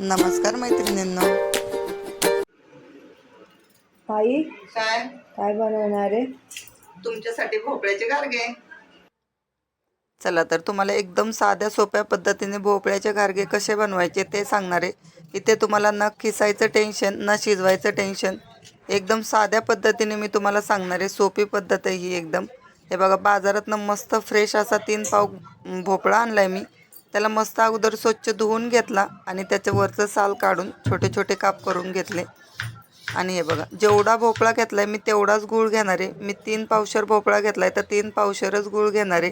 नमस्कार मैत्रिणींनो. आई काय? काय बनवणार आहे? तुमच्यासाठी भोपळ्याचे गारगे. चला तर तुम्हाला एकदम साध्या सोप्या पद्धतीने भोपळ्याचे गारगे कसे बनवायचे ते सांगणार आहे. इथे तुम्हाला न खिसायचं टेन्शन न शिजवायचं टेन्शन एकदम साध्या पद्धतीने मी तुम्हाला सांगणार आहे. सोपी पद्धत आहे ही एकदम. हे बघा बाजारातनं मस्त फ्रेश असा तीन पाव भोपळा आणला आहे मी. त्याला मस्त अगोदर स्वच्छ धुवून घेतला आणि त्याच्यावरचं साल काढून छोटे छोटे काप करून घेतले. आणि हे बघा जेवढा भोपळा घेतला आहे मी तेवढाच गूळ घेणार आहे. मी तीन पावशर भोपळा घेतला आहे तर तीन पावशरच गूळ घेणार आहे.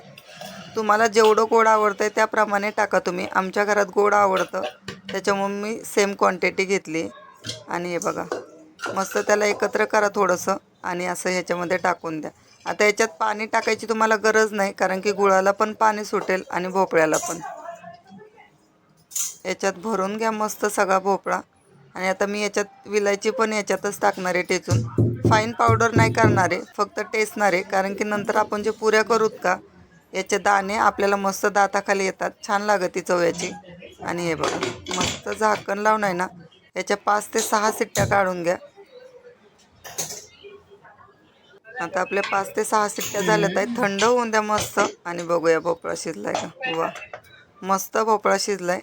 तुम्हाला जेवढं गोड आवडतं आहे त्याप्रमाणे टाका तुम्ही. आमच्या घरात गोड आवडतं त्याच्यामुळे मी सेम क्वांटिटी घेतली. आणि हे बघा मस्त त्याला एकत्र करा थोडंसं आणि असं ह्याच्यामध्ये टाकून द्या. आता याच्यात पाणी टाकायची तुम्हाला गरज नाही कारण की गुळाला पण पाणी सुटेल आणि भोपळ्याला पण. याच्यात भरून घ्या मस्त सगळा भोपळा. आणि आता मी याच्यात विलायची पण याच्यातच टाकणार आहे टेचून फाईन पावडर नाही करणार आहे फक्त टेचणार आहे. कारण की नंतर आपण जे पुऱ्या करूत का याचे दाणे आपल्याला मस्त दाताखाली येतात. छान लागते चव याची आणि हे बघा मस्त झाकण लावून आहे ना याच्या पाच ते सहा सिट्ट्या काढून घ्या. आता आपल्या पाच ते सहा सिट्ट्या झाल्यात आहे थंड होऊन द्या मस्त. आणि बघूया भोपळा शिजलाय का? वा मस्त भोपळा शिजलाय.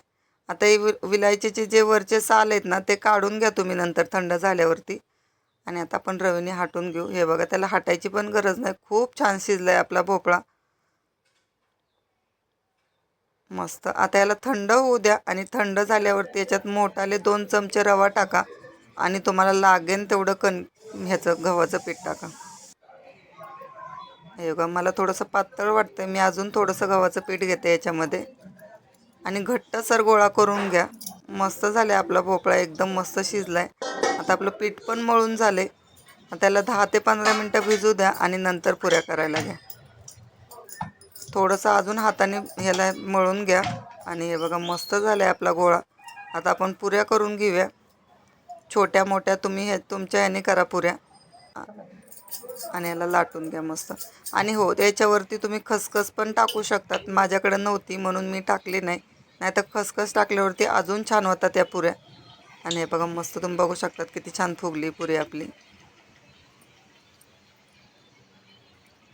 आता हे वि- विलायचीचे जे वरचे साल आहेत ना ते काढून घ्या तुम्ही नंतर थंड झाल्यावरती. आणि आता आपण रवीने हाटून घेऊ. हे बघा त्याला हाटायची पण गरज नाही. खूप छान शिजलाय आपला भोपळा. मस्त. आता याला थंड होऊ द्या आणि थंड झाल्यावरती याच्यात मोठाले दोन चमचे रवा टाका. आणि तुम्हाला लागेल तेवढं कण ह्याचं गव्हाचं पीठ टाका. हे बघा मला थोडंसं पातळ वाटतं मी अजून थोडंसं गव्हाचं पीठ घेते याच्यामध्ये. आणि घट्टसर गोळा करून घ्या. मस्त झाले आपला भोपळा एकदम मस्त शिजलाय. आता आपलं पीठ पण मळून झाले त्याला दहा ते पंधरा मिनटं भिजू द्या आणि नंतर पुऱ्या करायला घ्या. थोडंसं अजून हाताने ह्याला मळून घ्या. आणि हे बघा मस्त झालं आहे आपला गोळा. आता आपण पुऱ्या करून घेऊया. छोट्या मोठ्या तुम्ही हे तुमच्या ह्याने करा पुऱ्या. आणि याला लाटून घ्या मस्त. आणि हो त्याच्यावरती तुम्ही खसखस पण टाकू शकतात. माझ्याकडे नव्हती म्हणून मी टाकली नाही. नाहीतर खसखस टाकल्यावरती अजून छान होतात त्या पुऱ्या. आणि हे बघा मस्त तुम्ही बघू शकतात किती छान फुगली पुरी आपली.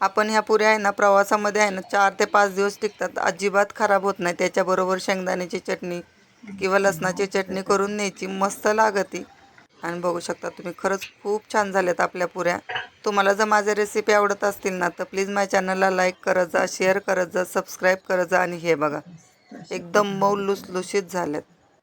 आपण ह्या पुऱ्या आहे ना प्रवासामध्ये आहे ना चार ते पाच दिवस टिकतात. अजिबात खराब होत नाही. त्याच्याबरोबर शेंगदाण्याची चटणी किंवा लसणाची चटणी करून न्यायची. मस्त लागते आणि बघू शकता तुम्ही खरंच खूप छान झाल्यात आपल्या पुऱ्या. तुम्हाला जर माझ्या रेसिपी आवडत असतील ना तर प्लीज माझ्या चॅनलला लाईक करत जा शेअर करत जा सबस्क्राईब करत जा आणि हे बघा. एकदम मऊ लुसलुशीत झाल्यात.